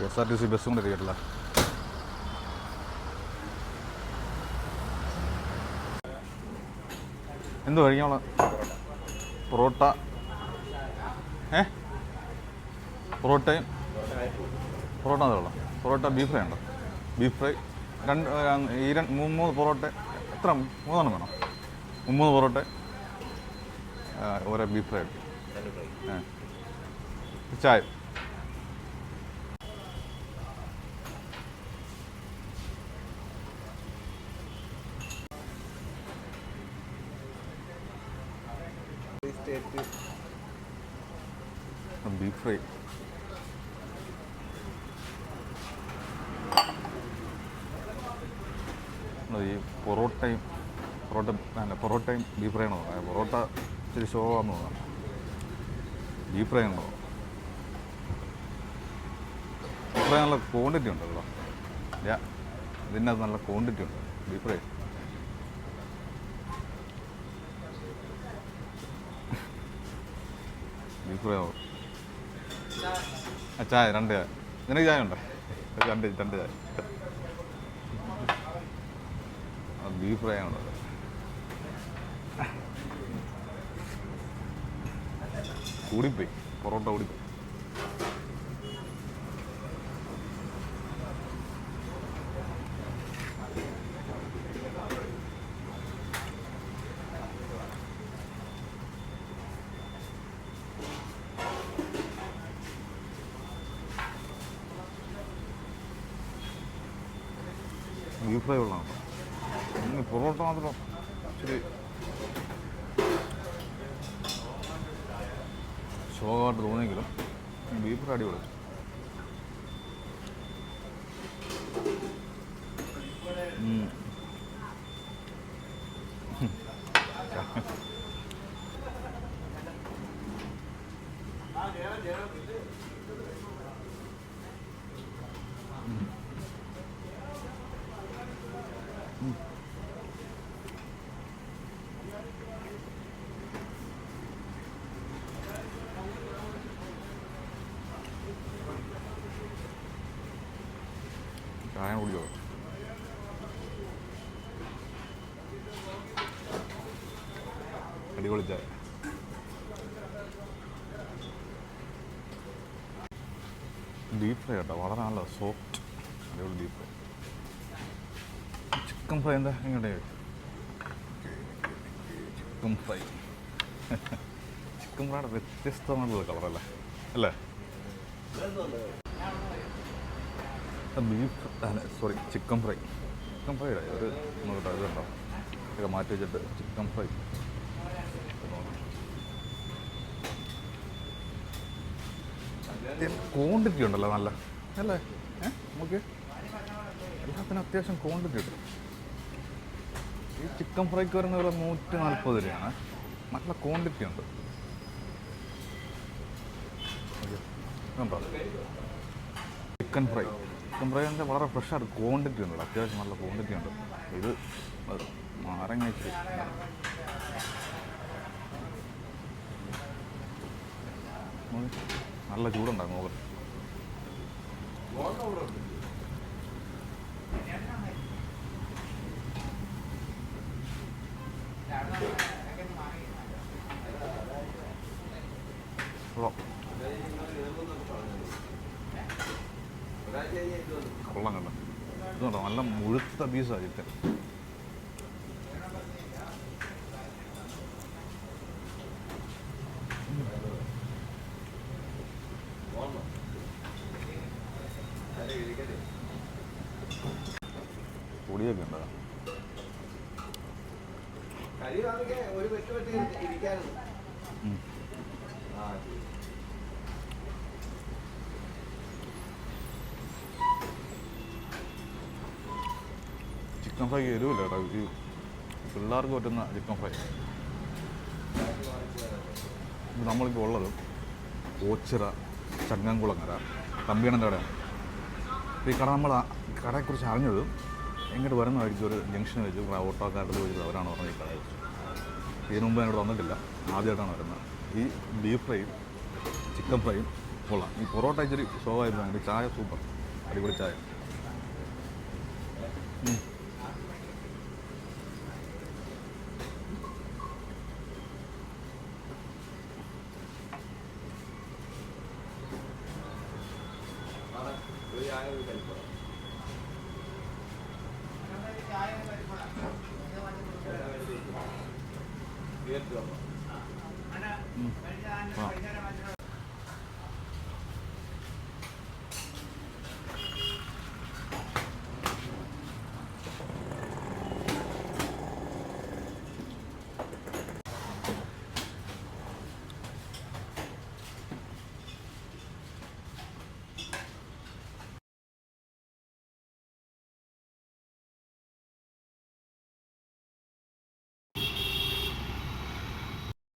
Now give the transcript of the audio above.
K S R T C ബസ്സും കൂടെ ഇരിക്കട്ടില്ല എന്ത് കഴിക്കാനുള്ള പൊറോട്ട. ഏ? പൊറോട്ടയും പൊറോട്ട അതുള്ള പൊറോട്ട ബീഫ് ഫ്രൈ ഉണ്ടോ? ബീഫ് ഫ്രൈ രണ്ട് ഈ രണ്ട് മൂന്ന് പൊറോട്ട എത്ര മൂന്നെണ്ണം വേണം? മൂന്ന് പൊറോട്ട ഓരോ ബീഫ് ഫ്രൈ എടുക്കും ചായ ബീഫ് ഫ്രൈ. ഈ പൊറോട്ടയും പൊറോട്ട അല്ല പൊറോട്ടയും ബീഫ് ഫ്രൈ ആണോ? പൊറോട്ട ഇച്ചിരി ഷോ ആണെന്ന് തോന്നുന്നു. ബീഫ് ഫ്രൈ ആണോ? ബീഫ് ഫ്രൈ നല്ല ക്വാണ്ടിറ്റി ഉണ്ടല്ലോ. ഇതിനകത്ത് നല്ല ക്വാണ്ടിറ്റി ഉണ്ട്. ബീഫ് ഫ്രൈ ആവും ആ ചായ രണ്ട് ചായ. നിനക്ക് ചായ ഉണ്ടോ? രണ്ട് രണ്ട് ചായ. ബീഫ് ഫ്രൈ ആണോ? കൂടിപ്പോയി. പൊറോട്ട കൂടിപ്പോയി. ഫ്രൈ ഉള്ളതാണ് പൊറോട്ട മാത്രം ഇച്ചിരി ശോകമായിട്ട് തോന്നിയെങ്കിലും ബീഫ് ഫ്രൈ അടിപൊളി ഉം. ചായ കുടിച്ചോ അടിപൊളി ചായ ഡീപ് ഫ്രൈ കേട്ടോ വളരെ നല്ല സോഫ്റ്റ് അടിപൊളി ഡീപ് ഫ്രൈ ചിക്കൻ ഫ്രൈ എന്താ എങ്ങോട്ടേ ചിക്കൻ ഫ്രൈ ചിക്കൻ ഫ്രൈയുടെ വ്യത്യസ്തമായിട്ടുള്ള കളറല്ലേ അല്ലേ? Beef sorry chicken fry chicken fry ഒരു നോക്കട്ടെ ഇതുണ്ടോ ഇതൊക്കെ മാറ്റി വെച്ചിട്ട് ചിക്കൻ ഫ്രൈ ക്വാണ്ടിറ്റി ഉണ്ടല്ലോ നല്ല. അല്ലേ? ഏഹ് നമുക്ക് എല്ലാത്തിനും അത്യാവശ്യം ക്വാണ്ടിറ്റി ഉണ്ട് ഈ ചിക്കൻ ഫ്രൈക്ക് വരുന്ന വില നൂറ്റി നാൽപ്പത് രൂപയാണ്. നല്ല ക്വാണ്ടിറ്റി ഉണ്ടോ. ചിക്കൻ ഫ്രൈ എന്ന് വളരെ ഫ്രഷാണ് ക്വാണ്ടിറ്റി ഉണ്ട്. അത്യാവശ്യം നല്ല ക്വാണ്ടിറ്റി ഉണ്ട്. ഇത് അത് നാരങ്ങ ഇച്ചിരി. നോക്ക്. നല്ല ചൂടുണ്ടാകും കൊള്ളാം കൊള്ളാം കൊള്ളാം ഇത് കണ്ടോ നല്ല മുഴുത്ത പീസാണ് ചിക്കൻ. പൊടിയൊക്കെ ഉണ്ടോ? ഒരു വെട്ട് വെട്ടി ഇരിക്കാനുണ്ട് ഉം. ആ ശരി. ചിക്കൻ ഫ്രൈ എരിവില്ല കേട്ടോ ഈ പിള്ളേർക്ക് പറ്റുന്ന ചിക്കൻ ഫ്രൈ നമ്മളിപ്പോൾ ഉള്ളത് ഓച്ചിറ ചങ്ങംകുളങ്ങര തമ്പിയണന്റെ കടയാണ് ഈ കട നമ്മൾ കടയെക്കുറിച്ച് അറിഞ്ഞത് എങ്ങോട്ട് വരുന്ന വഴിക്ക് ഒരു ജംഗ്ഷനിൽ വെച്ച് ഓട്ടോക്കാരുടെ ചോദിച്ചത് അവരാണ് പറഞ്ഞത് ഈ കടയെക്കുറിച്ച് ഇതിനു മുമ്പ് ഇവിടെ വന്നിട്ടില്ല. ആദ്യമായിട്ടാണ് വരുന്നത്. ഈ ബീഫ് ഫ്രൈയും ചിക്കൻ ഫ്രൈയും കൊള്ളാം. ഈ പൊറോട്ട ഇച്ചിരി അതിന്റെ ചായ സൂപ്പർ. അടിപൊളി ചായ. Channel ಕಲ್ಪಡ channel ಕಲ್ಪಡ